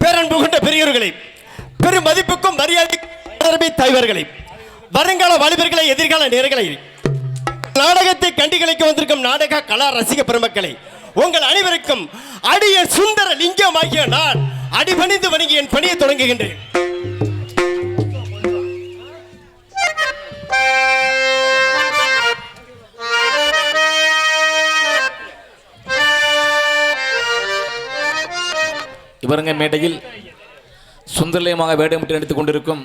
பேரன்பு கொண்ட பெரியோர்களை பெரும் மதிப்புக்கும் மரியாதை தலைவர்களை வருங்கால வாலிபர்களை எதிர்கால நேர்களை நாடகத்தை கண்டிகளிக்க வந்திருக்கும் நாடக கலா ரசிக பெருமக்களை உங்கள் அனைவருக்கும் அடிய சுந்தர லிங்கமாகிய நான் அடிபணிந்து வணங்கி என் பணியை தொடங்குகின்றேன். சிவரங்க மேடையில் சுந்தரலயமாக வேடமிட்டு நடித்துக் கொண்டிருக்கும்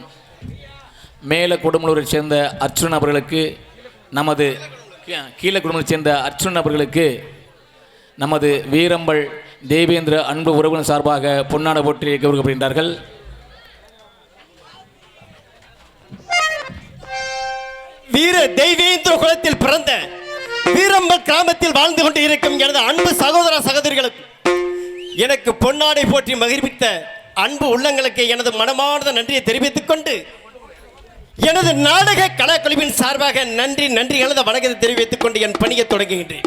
மேல குடும்பலூரைச் சேர்ந்த அர்ச்சுன் அவர்களுக்கு நமது கீழே கீழ குடும்பத்தைச் சேர்ந்த அர்ச்சுன் அவர்களுக்கு நமது வீரம்பல் தேவேந்திர அன்பு உறவினர் சார்பாக பொன்னாட போற்றி கௌரவப்படுகின்றார்கள் வீர தெய்வேந்திர குலத்தில் பிறந்த வீரம்பல் கிராமத்தில் வாழ்ந்து கொண்டு இருக்கும் எனது அன்பு சகோதர சகோதரிகளுக்கு எனக்கு பொன்னாடை போற்றி மகிழ்வித்த அன்பு உள்ளங்களுக்கு எனது மனமார்ந்த நன்றியை தெரிவித்துக் கொண்டு எனது நாடக கலாக்குழுவின் சார்பாக நன்றி நன்றி கலந்த வணக்கத்தை தெரிவித்துக் கொண்டு என் பணியை தொடங்குகின்றேன்.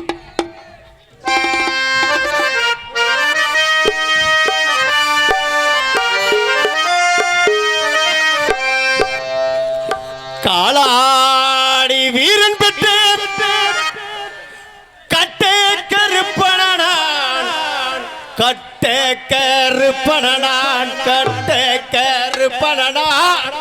காலா கட்டே கருப்பனான் கட்டே கருப்பனான்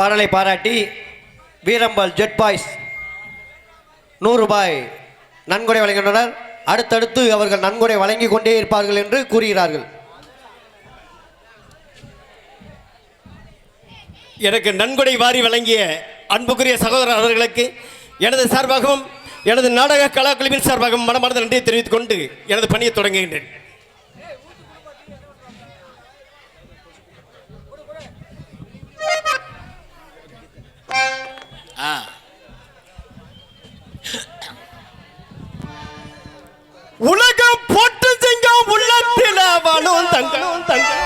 பாடலை பாராட்டி வீரம்பல் ஜெட் பாய்ஸ் நூறு ரூபாய் நன்கொடை வழங்கினர் அடுத்தடுத்து அவர்கள் நன்கொடை வழங்கி கொண்டே இருப்பார்கள் என்று கூறுகிறார்கள். எனக்கு நன்கொடை வாரி வழங்கிய அன்புக்குரிய சகோதரர் அவர்களுக்கு எனது சார்பாகவும் எனது நாடக கலாக்குழுவின் சார்பாகவும் மனமார்ந்த நன்றியை தெரிவித்துக் கொண்டு எனது பணியை தொடங்குகின்றேன். ஆ. உலகம் போட்டு சிங்கம் உள்ளத்தில் அவனும் தங்கம் தங்கம்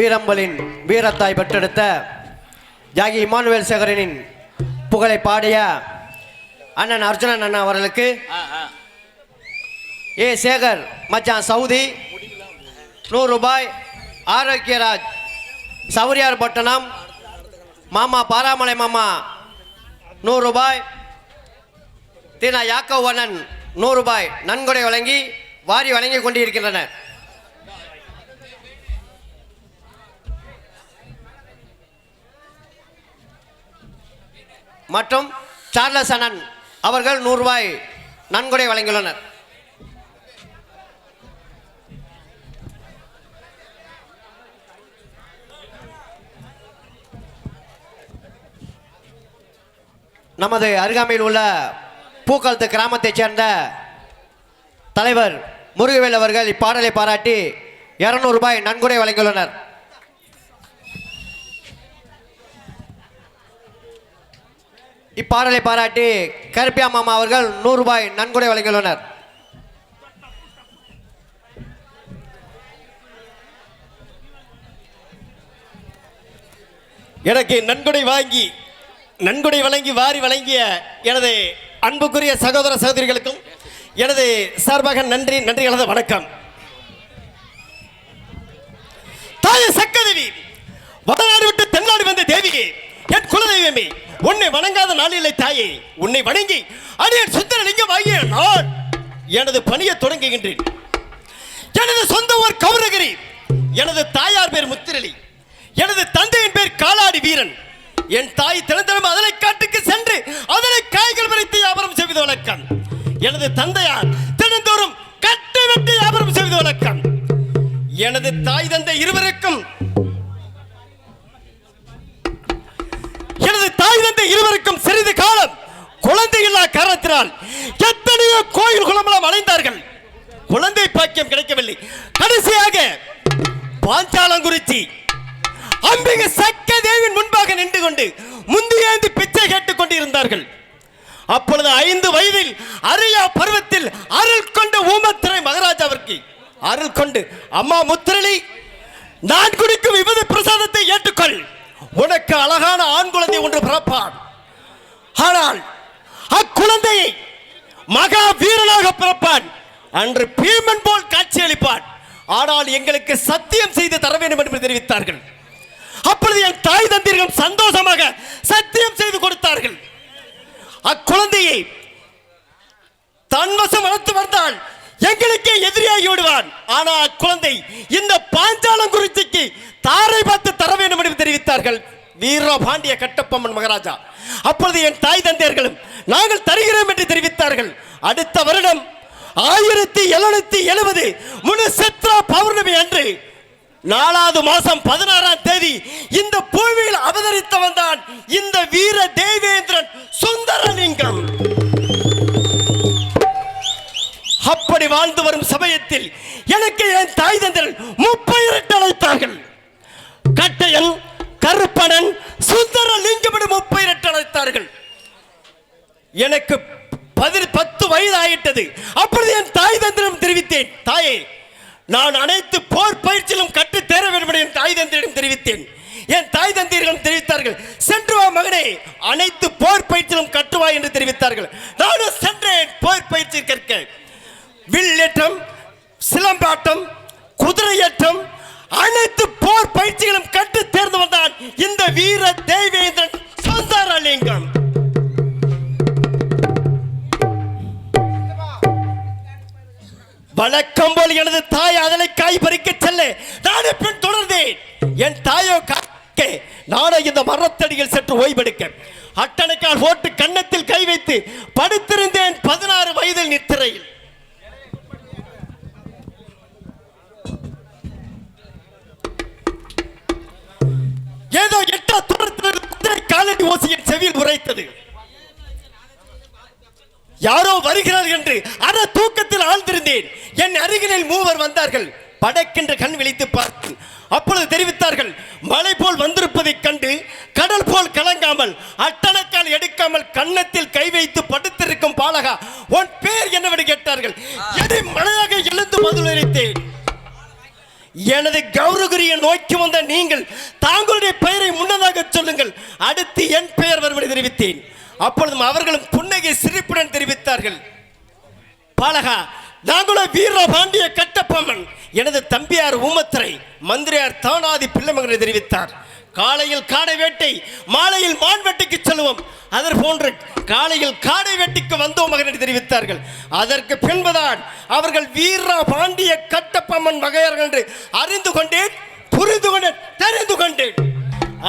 வீரம்பலின் வீரத்தாய் பெற்றெடுத்த ஜாகி இமானுவேல் சேகரனின் புகழை பாடிய அண்ணன் அர்ஜுனன் அண்ணா அவர்களுக்கு ஏ சேகர் மச்சான் சவுதி நூறு ரூபாய் ஆரோக்கியராஜ் சௌரியார் பட்டணம் மாமா பாராமலை மாமா நூறு ரூபாய் தீனா யாக்கவ் அண்ணன் நூறு ரூபாய் நன்கொடை வழங்கி வாரி வழங்கி கொண்டிருக்கின்றனர். மற்றும் சார்லஸ் அனன் அவர்கள் நூறுரூபாய் நன்கொடை வழங்கியுள்ளனர். நமது அருகாமையில் உள்ள பூக்கழுத்து கிராமத்தைச் சேர்ந்த தலைவர் முருகவேல் அவர்கள் இப்பாடலை பாராட்டி இரநூறுபாய் ரூபாய் நன்கொடை வழங்கியுள்ளனர். இப்பாடலை பாராட்டி கருப்பியா மாமா அவர்கள் நூறு ரூபாய் நன்கொடை வழங்கியுள்ளனர். எனக்கு நன்கொடை வாங்கி நன்கொடை வழங்கி வாரி வழங்கிய எனது அன்புக்குரிய சகோதர சகோதரிகளுக்கும் எனது சார்பாக நன்றி நன்றி கலந்த வணக்கம். தாய சக்கதேவி வடநாடு விட்டு தென்னாடு வந்த தேவியே என் குலதெய்வமே உன்னை வணங்காத நாளில்லை தாயே உன்னை வணங்கி அடியன் சுந்தரலிங்கம் ஆகிய நான் எனது பணியை தொடங்குகின்றேன். எனது சொந்த ஊர் கௌரகிரி எனது தாயார் பேர் முத்திரலி எனது தந்தையின் பேர் காலாடி வீரன். என் தாய் தினந்தனம் அதனை காட்டுக்கு சென்று அதனை காய்கள் பறித்து வியாபாரம் செய்வது வழக்கம் எனது தந்தையார் தினந்தோறும் கட்டு வெட்டி வியாபாரம் செய்வது வழக்கம் எனது தாய் தந்தை இருவருக்கும் இந்த இருவருக்கும் சிறிது காலம் குழந்தை இல்லா காரணத்தினால் எத்தனையோ கோயில் குளமெல்லாம் அடைந்தார்கள் குழந்தை பாக்கியம் கிடைக்கவில்லை. கடைசியாக பாஞ்சாலங்குறிச்சி அம்பிகை சக்க தேவின் முன்பாக நின்று கொண்டு முந்தியேந்தி பிச்சை கேட்டுக் கொண்டிருந்தார்கள். அப்பொழுது ஐந்து வயதில் அரியா பருவத்தில் அருள் கொண்ட ஊமத்திரை மகாராஜாவிற்கு அருள் கொண்டு அம்மா முத்திரளி நான் குடிக்கும் விபத பிரசாதத்தை ஏற்றுக்கொள். உனக்கு அழகான ஆண் குழந்தை ஒன்று பிறப்பான். ஆனால் அக்குழந்தையை மகா வீரனாக பிறப்பான். அன்று பீமன் போல் காட்சியளிப்பான். ஆனால் எங்களுக்கு சத்தியம் செய்து தர வேண்டும் என்று தெரிவித்தார்கள். அப்பொழுது என் தாய் தந்திரிகள் சந்தோஷமாக சத்தியம் செய்து கொடுத்தார்கள். அக்குழந்தையை தன்வசம் வளர்த்து வந்தால் எங்களுக்கே எதிரியாகி விடுவான். ஆனா அக்குழந்தை இந்த பாஞ்சாலம் குறிச்சிக்கு தாரை பார்த்து தர வேண்டும் என்று தெரிவித்தார்கள். வீர பாண்டிய கட்டப்பம்மன் மகாராஜா. அப்பொழுது என் தாய் தந்தையர்களும் நாங்கள் தருகிறோம் என்று தெரிவித்தார்கள். அடுத்த வருடம் ஆயிரத்தி எழுநூத்தி எழுபது முழு சித்ரா பௌர்ணமி அன்று நாலாவது மாசம் பதினாறாம் தேதி இந்த பூமியில் அவதரித்தவன் தான் இந்த வீர தேவேந்திரன் சுந்தரலிங்கம். அப்படி வாழ்ந்து வரும் சமயத்தில் எனக்கு என் தாய் தந்தர்கள் முப்பயிரட்டு அழைத்தார்கள். கட்டையன் கருப்பணன் சுந்தர லிங்கமடு முப்பயிரட்டு அழைத்தார்கள். எனக்கு பதில் பத்து வயது ஆயிட்டது அப்பொழுது என் தாய் தந்திரம் தெரிவித்தேன் தாயே நான் அனைத்து போர் பயிற்சியிலும் கற்று தேர வேண்டும் என் தாய் தந்திரிடம் தெரிவித்தேன். என் தாய் தந்திரிடம் தெரிவித்தார்கள் சென்று வா மகனே அனைத்து போர் பயிற்சியிலும் கட்டுவாய் என்று தெரிவித்தார்கள். நானும் சென்றேன் போர் பயிற்சி கற்க. வில்லேற்றம் சிலம்பாட்டம் குதிரையேற்றம் அனைத்து போர் பயிற்சிகளும் கற்று தேர்ந்து வந்தான் இந்த வீர தேவேந்திரன் சுந்தரலிங்கம். வழக்கம் போல் எனது தாய் அதனை காய் பறிக்க செல்ல நானே பின் தொடர்ந்தேன். என் தாயோ காக்க நானே இந்த மரத்தடியில் சற்று ஓய்வெடுக்க. அட்டணைக்கால் ஓட்டு கன்னத்தில் கை வைத்து படுத்திருந்தேன் பதினாறு வயதில் நித்திரையில். ஏதோ எட்டா தூரத்தில் குதிரை காலடி ஓசையின் செவியில் உரைத்தது. யாரோ வருகிறார்கள் என்று அற தூக்கத்தில் ஆழ்ந்திருந்தேன். என் அருகிலில் மூவர் வந்தார்கள். படக்கென்று கண் விழித்து பார்த்தேன் அப்பொழுது தெரிவித்தார்கள் மலை போல் வந்திருப்பதைக் கண்டு கடல் போல் கலங்காமல் அட்டணக்கால் எடுக்காமல் கன்னத்தில் கை வைத்து படுத்திருக்கும் பாலகா உன் பேர் என்னவென்று கேட்டார்கள். எதை மழையாக எழுந்து பதிலளித்தேன் எனது கௌரவகிரியை நோக்கி வந்த நீங்கள் தாங்களுடைய பெயரை முன்னதாக சொல்லுங்கள். அடுத்து என் பெயர் வருவதை தெரிவித்தேன். அப்பொழுதும் அவர்களும் புன்னகை சிரிப்புடன் தெரிவித்தார்கள். பாலகா நாங்களோ வீர பாண்டிய கட்டப்பம்மன். எனது தம்பியார் ஊமத்திரை மந்திரியார் தானாதி பிள்ளைமகனை தெரிவித்தார். காலையில் காடை வேட்டை மாலையில் மான் வேட்டைக்கு செல்வோம். அதர் போன்று காலையில் காடை வெட்டிக்கு வந்தோம் மகன் தெரிவித்தார்கள். அதற்கு பின்புதான் அவர்கள் வீர பாண்டிய கட்டப்பம்மன் வகையார்கள் என்று அறிந்து கொண்டேன் புரிந்து கொண்டேன் தெரிந்து கொண்டேன்.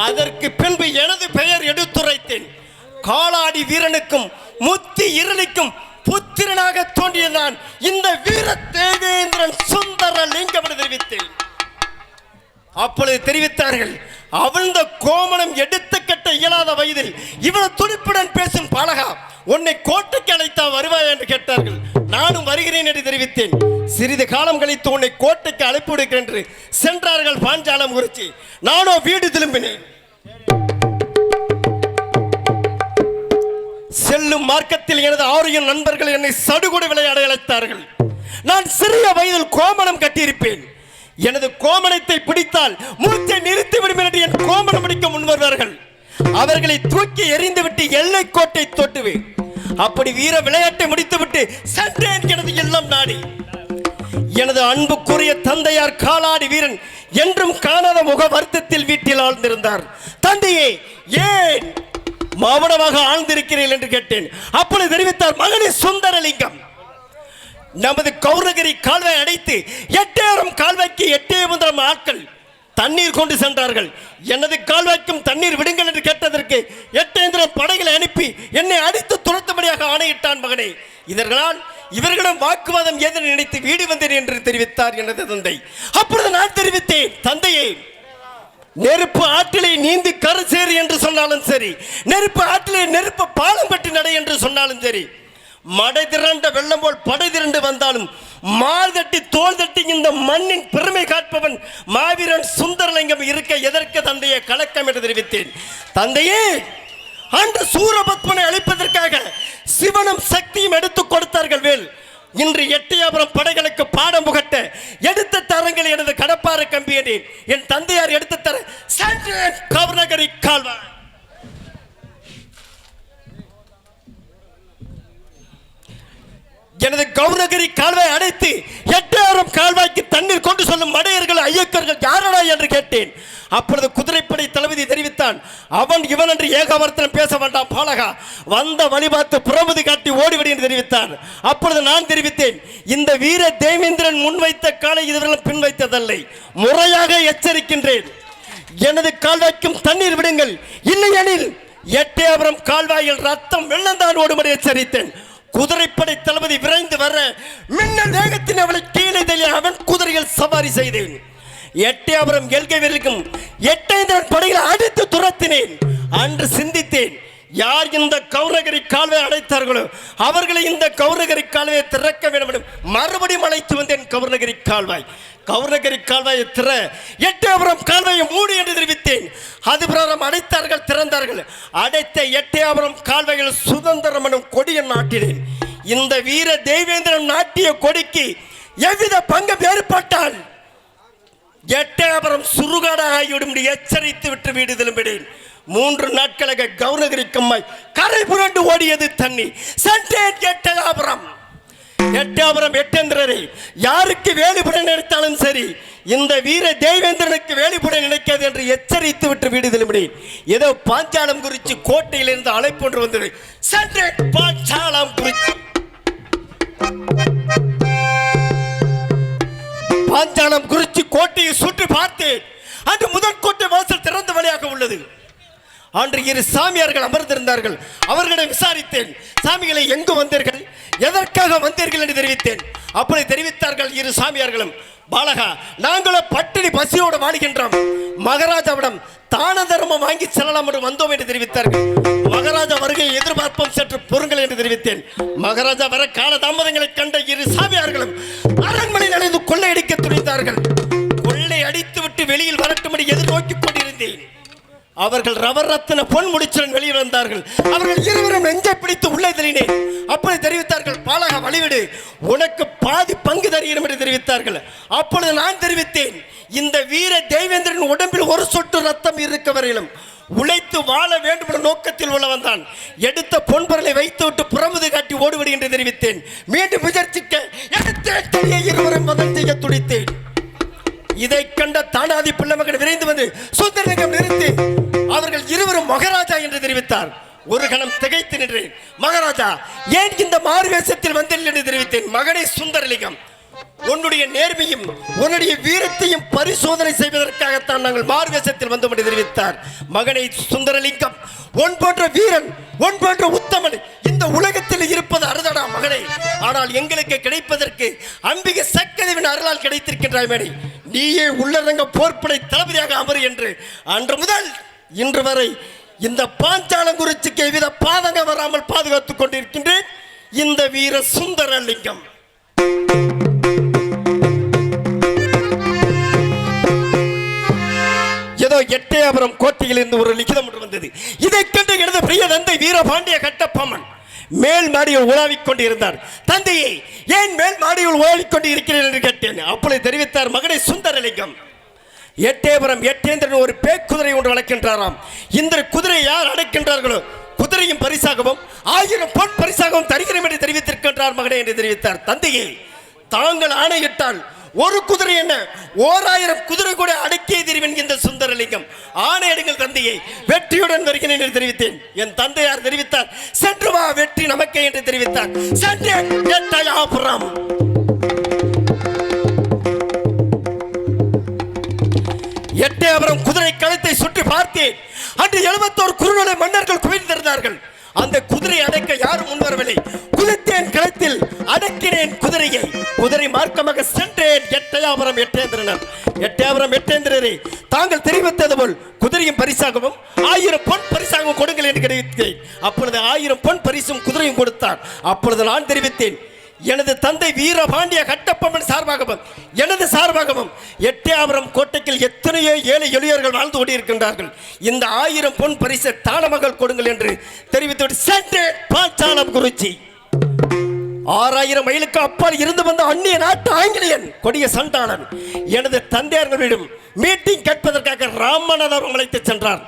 அதற்கு பின்பு எனது பெயர் எடுத்துரைத்தேன். காலாடி வீரனுக்கும் முத்தி இருளிக்கும் புத்திரனாக தோன்றியதான் இந்த வீர தேவேந்திரன் சுந்தர லிங்கம் தெரிவித்தேன். அப்பொழுது தெரிவித்தார்கள் அவிழ்ந்த கோமணம் எடுத்து கட்ட இயலாத வயதில் இவ்வளவு துடிப்புடன் பேசும் பாலகா உன்னை கோட்டைக்கு அழைத்தா வருவாய் என்று கேட்டார்கள். நானும் வருகிறேன் என்று தெரிவித்தேன். சிறிது காலம் கழித்து உன்னை கோட்டைக்கு அழைப்பு விடுகிறேன் என்று சென்றார்கள் பாஞ்சாலம் குறிச்சி. நானோ வீடு திரும்பினேன். செல்லும் மார்க்கத்தில் எனது ஆரியம் நண்பர்கள் என்னை சடுகுடு விளையாட அழைத்தார்கள். நான் சிறிய வயதில் கோமணம் கட்டியிருப்பேன். எனது கோமணத்தை பிடித்தால் மூச்சை நிறுத்தி விடும் என்று என் கோமணம் பிடிக்க முன்வருவார்கள். அவர்களை தூக்கி எறிந்துவிட்டு எல்லை கோட்டை தொட்டுவேன். அப்படி வீர விளையாட்டை முடித்துவிட்டு சென்றேன் எனது எல்லாம் நாடி. எனது அன்புக்குரிய தந்தையார் காலாடி வீரன் என்றும் காணாத முக வருத்தத்தில் வீட்டில் ஆழ்ந்திருந்தார். தந்தையே ஏன் மௌனமாக ஆழ்ந்திருக்கிறீர்கள் என்று கேட்டேன். அப்பொழுது தெரிவித்தார் மகனே சுந்தரலிங்கம். நமது கௌரகிரி கால்வாய் அடைத்து எட்டேரம் கால்வாய்க்கு எட்டே முதலம் ஆட்கள் தண்ணீர் கொண்டு சென்றார்கள். எனது கால்வாய்க்கும் தண்ணீர் விடுங்கள் என்று கேட்டதற்கு எட்டேந்திரம் படைகளை அனுப்பி என்னை அடித்து துரத்தும்படியாக ஆணையிட்டான் மகனே. இதர்களால் இவர்களிடம் வாக்குவாதம் ஏதென நினைத்து வீடு வந்தேன் என்று தெரிவித்தார் எனது தந்தை. அப்பொழுது நான் தெரிவித்தேன் தந்தையே. நெருப்பு ஆற்றிலே நீந்தி கரு சேரு என்று சொன்னாலும் சரி நெருப்பு ஆற்றலை நெருப்பு பாலம்பட்டு நடை என்று சொன்னாலும் சரி மடை திரண்ட வெள்ளம் போல் படை திரண்டு வந்தாலும் மால் தட்டி தோல் தட்டி இந்த மண்ணின் பெருமை காட்பவன் மாவீரன் சுந்தரலிங்கம் இருக்க எதற்கு தந்தையை கலக்கம் என்று தெரிவித்தேன். தந்தையே அந்த சூரபத்மனை அழிப்பதற்காக சிவனும் சக்தியும் எடுத்துக் கொடுத்தார்கள் வேல். இன்று எட்டையாபுரம் படைகளுக்கு பாடம் புகட்ட எடுத்த தரங்கள் எனது கடப்பாறு கம்பியனே என் தந்தையார் எடுத்து தர சென்றேன் கவர்னகரி கால்வாய். எனது கௌரகிரி கால்வாய் அடைத்து எட்டாயிரம் கால்வாய்க்கு தண்ணீர் கொண்டு செல்லும் மடையர்கள் ஐயக்கர்கள் யாரடா என்று கேட்டேன். அப்பொழுது குதிரைப்படை தளபதி தெரிவித்தான் அவன் இவன் என்று ஏகாவர்த்தனம் பேச வேண்டாம் பாலகா. வந்த வழி பார்த்து புறமுது காட்டி ஓடிவிடு என்று தெரிவித்தான் அப்பொழுது நான் தெரிவித்தேன் இந்த வீர தேவேந்திரன் முன்வைத்த காலை இதுவரை பின் வைத்ததில்லை முறையாக எச்சரிக்கின்றேன். எனது கால்வாய்க்கும் தண்ணீர் விடுங்கள். இல்லையெனில் எட்டயபுரம் கால்வாயில் ரத்தம் வெள்ளந்தான் ஓடும்படி எச்சரித்தேன். குதிரைப்படை தளபதி விரைந்து வர மின்னல் வேகத்தின் அவளை கீழே தள்ளி அவன் குதிரையில் சவாரி செய்தேன். எட்டையாபுரம் எல்கை வீரருக்கும் எட்டைந்தரன் படையில் அடித்து துரத்தினேன். அன்று சிந்தித்தேன் யார் இந்த கௌரகரி கால்வாய் அடைத்தார்களோ அவர்களை இந்த கௌரகரி கால்வையை திறக்க வேண்டும் மறுபடியும் அழைத்து வந்தேன் கௌரகரி கால்வாய் கௌரகரி கால்வாயை திற. எட்டயபுரம் கால்வாயை மூடி என்று தெரிவித்தேன். அது பிரகாரம் அடைத்தார்கள் திறந்தார்கள். அடைத்த எட்டயபுரம் கால்வாயில் சுதந்திரம் எனும் கொடியை நாட்டினேன். இந்த வீர தெய்வேந்திரன் நாட்டிய கொடிக்கு எவ்வித பங்கம் ஏற்பட்டால் எட்டயபுரம் சுருகாடாக ஆகிவிடும் எச்சரித்து விட்டு வீடு திரும்பினேன். மூன்று நாட்களாக கவுனகிரி கம்மாய் கரை புரண்டு ஓடியது தண்ணி. சண்டேன் எட்டயாபுரம். எட்டாபுரம் எட்டேந்திரரை யாருக்கு வேலிபுட நினைத்தாலும் சரி இந்த வீர தேவேந்திரனுக்கு வேலிபுட நினைக்காது என்று எச்சரித்து விட்டு வீடு திரும்பினேன். ஏதோ பாஞ்சாலம் குறிச்சி கோட்டையிலிருந்து அழைப்பு ஒன்று வந்தது. சண்டே பாஞ்சாலம் குறிச்சி. பாஞ்சாலம் குறிச்சி கோட்டையை சுற்றி பார்த்தேன். அன்று முதல் கோட்டை வாசல் திறந்த வழியாக உள்ளது. அன்று இரு சாமியார்கள் அமர்ந்திருந்தார்கள். அவர்களிடம் விசாரித்தேன். சாமிகளை எங்கு வந்தீர்கள்? எதற்காக வந்தீர்கள் என்று தெரிவித்தேன். அப்படி தெரிவித்தார்கள் இரு சாமியார்களும். பாலகா நாங்களும் பட்டினி பசியோடு வாழ்கின்றோம். மகாராஜாவிடம் தான தர்மம் வாங்கி செல்லலாம் என்று வந்தோம் என்று தெரிவித்தார்கள். மகாராஜா வருகையை எதிர்பார்ப்போம் சற்று பொருங்கள் என்று தெரிவித்தேன். மகாராஜா வர கால தாமதங்களை கண்ட இரு சாமியார்களும் அரண்மனை அடைந்து கொள்ளையடிக்க துணிந்தார்கள். கொள்ளை அடித்துவிட்டு வெளியில் வரட்டும்படி எதிர்நோக்கி கொண்டிருந்தேன். அவர்கள் ரவர் ரத்தின பொன் முடிச்சுடன் வெளியே வந்தார்கள். அவர்கள் இருவரும் நெஞ்சை பிடித்து உள்ளே தள்ளினேன். அப்படி தெரிவித்தார்கள் பாலக வழிவிடு. உனக்கு பாதி பங்கு தருகிறோம் என்று தெரிவித்தார்கள். அப்பொழுது நான் தெரிவித்தேன் இந்த வீர தேவேந்திரன் உடம்பில் ஒரு சொட்டு ரத்தம் இருக்க வரையிலும் உழைத்து வாழ வேண்டும் என்ற நோக்கத்தில் உள்ளவன் தான் எடுத்த பொன்பொருளை வைத்துவிட்டு புறமுது காட்டி ஓடுவிடு என்று தெரிவித்தேன். மீண்டும் முயற்சிக்க எடுத்த இருவரும் முதல் செய்ய துடித்தேன். இதை கண்ட தானாதி பிள்ளை மகன் விரைந்து வந்து சுந்தரலிங்கம் நிறுத்தி அவர்கள் இருவரும் மகாராஜா என்று தெரிவித்தார். ஒரு கணம் திகைத்து நின்றேன். மகாராஜா ஏன் இந்த மாறுவேஷத்தில் வந்தேன் என்று தெரிவித்தேன். மகனே சுந்தரலிங்கம் உன்னுடைய நேர்மையும் உன்னுடைய வீரத்தையும் பரிசோதனை செய்வதற்காகத்தான் நாங்கள் மாறுவேஷத்தில் வந்தோம் என்று தெரிவித்தார். மகனை சுந்தரலிங்கம் உன் போன்ற வீரன் உன் போன்ற உத்தமன் இந்த உலகத்தில் இருப்பது அருதடா மகனே. ஆனால் எங்களுக்கு கிடைப்பதற்கு அம்பிகை சக்கதவின் அருளால் கிடைத்திருக்கின்றாய் மேடை நீயே உள்ளரங்க போர்ப்படை தளபதியாக அமரு என்று அன்று முதல் இன்று வரை இந்த பாஞ்சாலங்குறிச்சிக்கு எவ்வித பாதங்க வராமல் பாதுகாத்துக் கொண்டிருக்கின்றேன். இந்த வீர சுந்தரலிங்கம். ஏதோ எட்டயபுரம் கோட்டையிலிருந்து ஒரு லிகிதம் ஒன்று வந்தது. இதை கண்டு எனது பிரிய தந்தை வீரபாண்டிய கட்டப்பம்மன். மேல் மாடியில் உலாவிக் கொண்டிருந்தார். தந்தையை ஏன் மேல் மாடியில் உலாவிக் கொண்டு இருக்கிறேன் என்று கேட்டேன். அப்பொழுது தெரிவித்தார் மகனை சுந்தரலிங்கம். எட்டேபுரம் எட்டேந்திரன் ஒரு பேக்குதிரை ஒன்று வளர்க்கின்றாராம். இந்த குதிரை யார் அடைக்கின்றார்களோ குதிரையும் பரிசாகவும் ஆயிரம் பொன் பரிசாகவும் தருகிறோம் என்று தெரிவித்திருக்கின்றார் மகனே என்று தெரிவித்தார். தந்தையை தாங்கள் ஆணையிட்டால் ஒரு குதிரை என்ன? ஓராயிரம் குதிரை கூட அடக்கிய திருவன் இந்த சுந்தரலிங்கம். ஆணையடுங்கள் தந்தையை வெற்றியுடன் வருகிறேன் என்று தெரிவித்தேன். என் தந்தையார் தெரிவித்தார் சென்று வா வெற்றி நமக்கே என்று தெரிவித்தார். சென்று எட்டயாபுரம் எட்டயபுரம் குதிரை கழுத்தை சுற்றி பார்த்தேன். அன்று எழுபத்தோரு குறுநிலை மன்னர்கள் குவிந்திருந்தார்கள். அந்த குதிரை அடைக்க யாரும் முன்வரவில்லை குதித்தேன் களத்தில் அடக்கினேன் குதிரையை. குதிரை மார்க்கமாக சென்றேன். எட்டயாபுரம் எட்டேந்திரனர். எட்டயாபுரம் எட்டேந்திரரை தாங்கள் தெரிவித்தது போல் குதிரையும் பரிசாகவும் ஆயிரம் பொன் பரிசாகவும் கொடுங்கள் என்று கிடைத்தேன். அப்பொழுது ஆயிரம் பொன் பரிசும் குதிரையும் கொடுத்தார் அப்பொழுது நான் தெரிவித்தேன் எனது தந்தை வீரபாண்டிய கட்டப்பம்மன் சார்பாகவும் எனது சார்பாகவும் எட்டயாபுரம் கோட்டையில் எத்தனையோ ஏழை எளியர்கள் வாழ்ந்து கொண்டிருக்கின்றார்கள். இந்த ஆயிரம் பொன் பரிசை தானமகள் கொடுங்கள் என்று தெரிவித்து சென்றேன் பாஞ்சாலம் குறிச்சி. ஆறாயிரம் மைலுக்கு அப்பால் இருந்து வந்த அந்நிய நாட்டு ஆங்கிலேயன் கொடிய சண்டாளன் எனது தந்தையர்களிடம் மீட்டிங் கேட்பதற்காக ராமநாதபுரம் அழைத்து சென்றார்.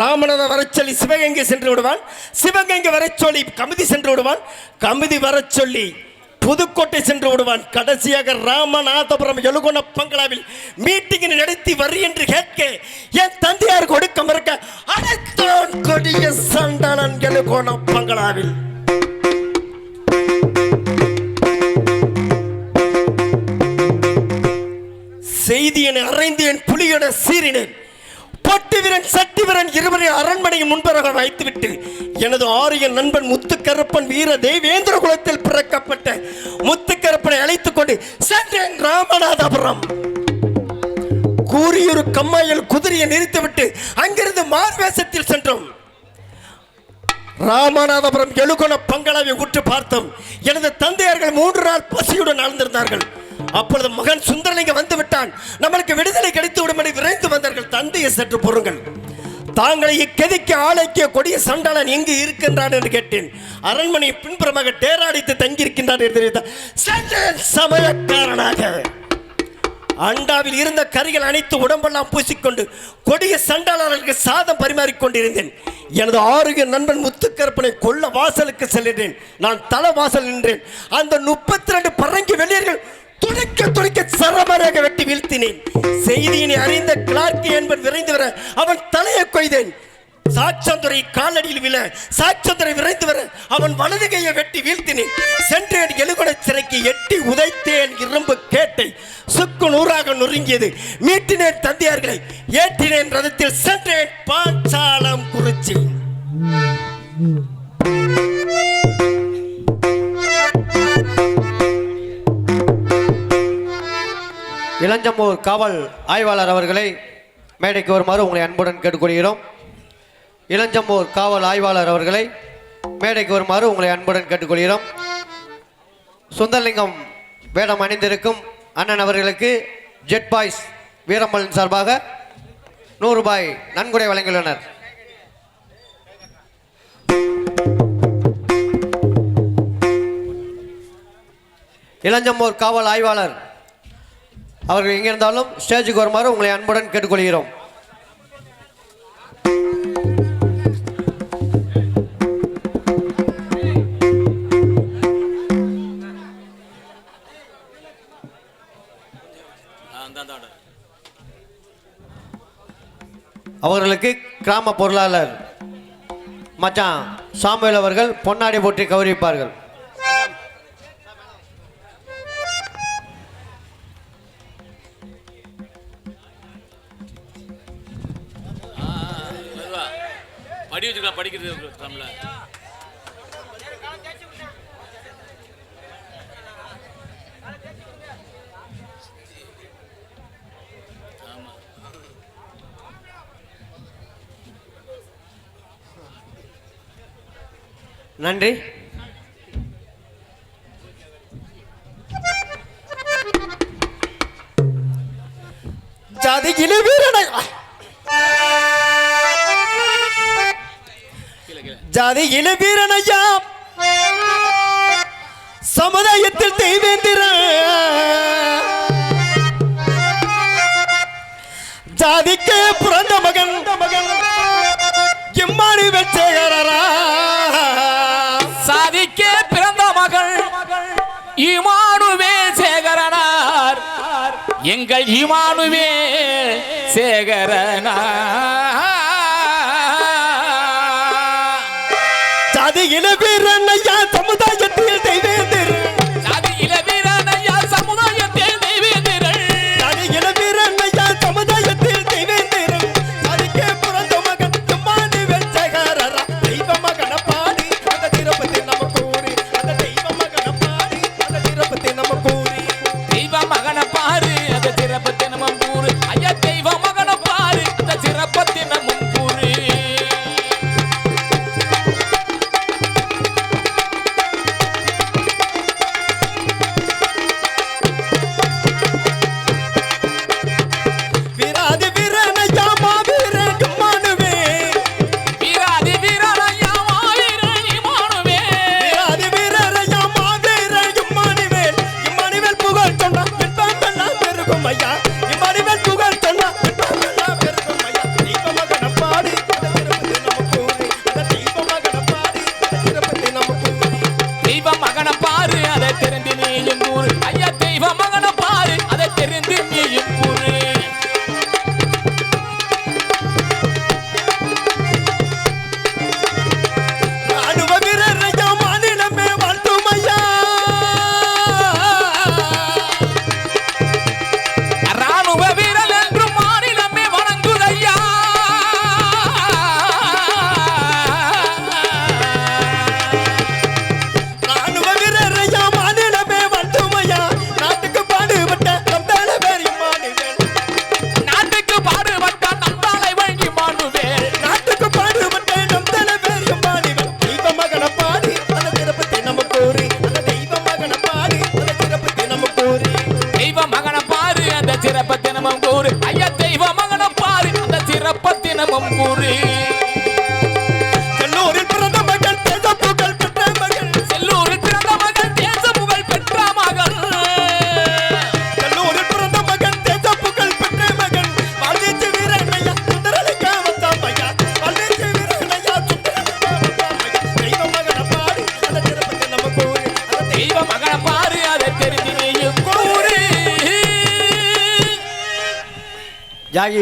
ராமநாத வரச்சொல்லி சிவகங்கை சென்று விடுவான். சிவகங்கை வரச்சொல்லி கமிதி சென்று விடுவான். கமிதி வரச்சொல்லி புதுக்கோட்டை சென்று விடுவான். கடைசியாக ராமநாதபுரம் எழுகுண பங்களாவில் மீட்டிங் நடத்தி வரி என்று கேட்க என் தந்தையார் கொடுக்க மறுக்க அனைத்தான் கொடிய சண்டாளன் எழுகுண பங்களாவில். செய்தியனை அறைந்தேன் புலியோட சீறினேன் பொட்டு வீரன் சட்டி வீரன் இருவரை அரண்மனையின் முன்பராக வைத்துவிட்டு எனது ஆரிய நண்பன் முத்துக்கருப்பன் வீர தேவேந்திர குலத்தில் பிறக்கப்பட்ட முத்துக்கருப்பனை அழைத்துக் கொண்டு சென்றேன் ராமநாதபுரம். கூறியொரு கம்மாயில் குதிரையை நிறுத்திவிட்டு அங்கிருந்து மார்வேசத்தில் சென்றோம். ராமநாதபுரம் எழுகுண பங்களாவை உற்று பார்த்தோம். எனது தந்தையர்கள் மூன்று நாள் பசியுடன் ஆழ்ந்திருந்தார்கள். அப்பொழுது மகன் சுந்தரலிங்க வந்து விட்டான். நம்மளுக்கு விடுதலை கிடைத்து விடும்படி விரைந்து வந்தார்கள். தந்தையை சற்று பொறுங்கள். தாங்களை இக்கெதிக்கு ஆளைக்கிய கொடிய சண்டாளன் எங்கு இருக்கின்றான் என்று கேட்டேன். அரண்மனை பின்புறமாக டேராடித்து தங்கியிருக்கின்றான் என்று தெரிவித்தார் சமயக்காரனாக. அண்டாவில் இருந்த கரிகள் அனைத்து உடம்பெல்லாம் பூசிக்கொண்டு கொடிய சண்டாளர்களுக்கு சாதம் பரிமாறிக்கொண்டிருந்தேன் எனது ஆரோக்கிய நண்பன் முத்துக்கருப்பனை கொல்ல வாசலுக்கு செல்கிறேன் நான் தல வாசல் நின்றேன். அந்த முப்பத்தி ரெண்டு பரங்கி வெளியர்கள் துடிக்க துடிக்க சர வீழ்த்தினேன் செய்தியினை அறிந்த கிளார்க் என்பன் விரைந்து வர அவன் தலையை கொய்தேன். சாட்சந்துரை காலடியில் விழ சாட்சந்துரை விரைந்து வர அவன் வலது கையை வெட்டி வீழ்த்தினேன். சென்றேன் எழுகுட சிறைக்கு எட்டி உதைத்தேன் இரும்பு கேட்டை. சுக்கு நூறாக நொறுங்கியது. மீட்டினேன் தந்தையார்களை ஏற்றினேன் ரதத்தில் சென்றேன் பாஞ்சாலம் குறிச்சி. இளஞ்சம்பூர் காவல் ஆய்வாளர் அவர்களை மேடைக்கு வருமாறு உங்களை அன்புடன் கேட்டுக்கொள்கிறோம். இளஞ்சம்பூர் காவல் ஆய்வாளர் அவர்களை மேடைக்கு வருமாறு உங்களை அன்புடன் கேட்டுக்கொள்கிறோம். சுந்தரலிங்கம் வேடம் அணிந்திருக்கும் அண்ணன் அவர்களுக்கு ஜெட் பாய்ஸ் வீரம்பலன் சார்பாக நூறு ரூபாய் நன்கொடை வழங்கியுள்ளனர். இளஞ்சம்பூர் காவல் ஆய்வாளர் அவர்கள் எங்கே இருந்தாலும் ஸ்டேஜுக்கு வருமாறு உங்களை அன்புடன் கேட்டுக்கொள்கிறோம். அவர்களுக்கு கிராம பொருளாளர் மச்சான் சாமுவேல் அவர்கள் பொன்னாடி போற்றி கௌரவிப்பார்கள். படி படிக்கிறது நம்மள நன்றி. ஜாதி வீரனை கிடையாது கீழே ஜாதியில சமுதாயத்தில் தெய்வேந்திர. ஜாதிக்கு பிறந்த மகன். மகன் எம்மானி வெச்சேகரரா சாதிக்க பிறந்த மகள் இமானுவே சேகரனார். எங்கள் இமானுவே சேகரனார். ஜாதியில வீரனையா சமுதாயத்தில்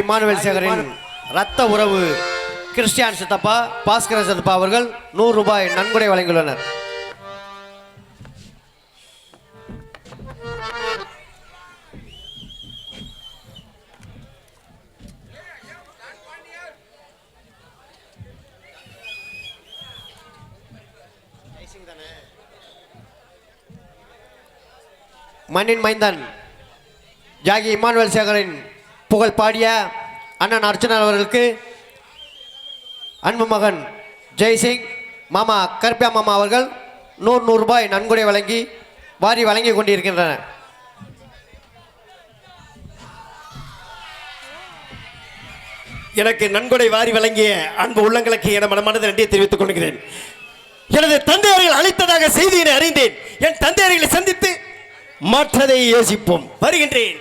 இமானுவேல் சேகரின் ரத்த உறவு. கிறிஸ்டியான் சித்தப்பா பாஸ்கர சித்தப்பா அவர்கள் நூறு ரூபாய் நன்கொடை வழங்கியுள்ளனர். மண்ணின் மைந்தன் ஜாகி இமானுவேல் சேகரின் புகழ் பாடிய அண்ணன் அர்ச்சனர் அவர்களுக்கு அன்பு மகன் ஜெய்சிங் மாமா கருப்பியா மாமா அவர்கள் நூறு நூறு ரூபாய் நன்கொடை வழங்கி வாரி வழங்கி கொண்டிருக்கின்றனர். எனக்கு நன்கொடை வாரி வழங்கிய அன்பு உள்ளங்களுக்கு என மனமானது நன்றியை தெரிவித்துக் கொள்கிறேன். எனது தந்தையர்கள் அளித்ததாக செய்தியினை அறிந்தேன். என் தந்தையர்களை சந்தித்து மற்றதை யோசிப்போம். வருகின்றேன்.